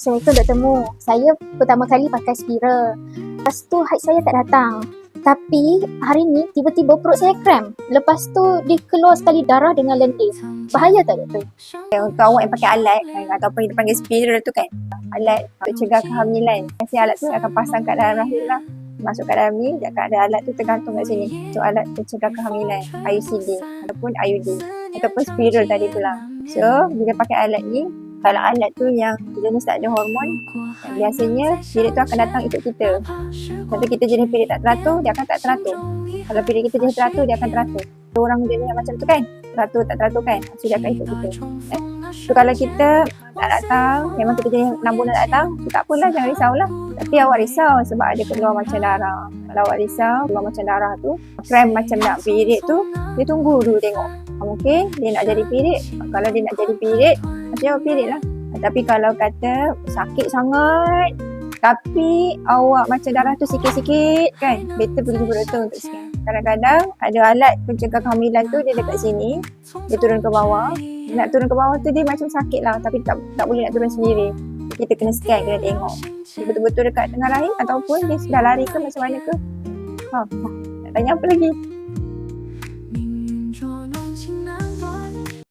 Assalamualaikum Dr. Mu. Saya pertama kali pakai spiral. Lepas tu haid saya tak datang. Tapi hari ni tiba-tiba perut saya kram. Lepas tu dia keluar sekali darah dengan lendir. Bahaya tak doktor? Untuk awak yang pakai alat kan, ataupun kita panggil spiral tu kan. Alat untuk cegah kehamilan. Kasi alat tu akan pasang kat dalam rahim lah. Masuk kat dalam ni, dia akan ada alat tu tergantung kat sini. Itu alat pencegah kehamilan, IUCD ataupun IUD ataupun spiral tadi tu lah. So, bila pakai alat ni, kalau alat tu yang jenis tak ada hormon, biasanya period tu akan datang ikut kita. Contoh kita jenis period tak teratur, dia akan tak teratur. Kalau period kita jenis teratur, dia akan teratur. Orang jenis yang macam tu kan, teratur tak teratur kan, so dia akan ikut kita. Eh? So kalau kita tak datang, memang kita jenis 6 bulan tak datang, so tak apalah, jangan risaulah. Tapi awak risau sebab ada keluar macam darah. Kalau awak risau, keluar macam darah tu, cramp macam nak period tu, dia tunggu dulu tengok. Mungkin dia nak jadi period. Kalau dia nak jadi period, jawab period lah. Tapi kalau kata sakit sangat, tapi awak macam darah tu sikit-sikit kan, better pergi jumpa doktor untuk scan. Kadang-kadang ada alat pencegah kehamilan tu dia dekat sini, dia turun ke bawah. Nak turun ke bawah tu dia macam sakit lah tapi tak, tak boleh nak turun sendiri. Kita kena scan, kena tengok. Dia betul-betul dekat tengah rahim ataupun dia sudah lari ke macam mana ke. Ha, nak tanya apa lagi?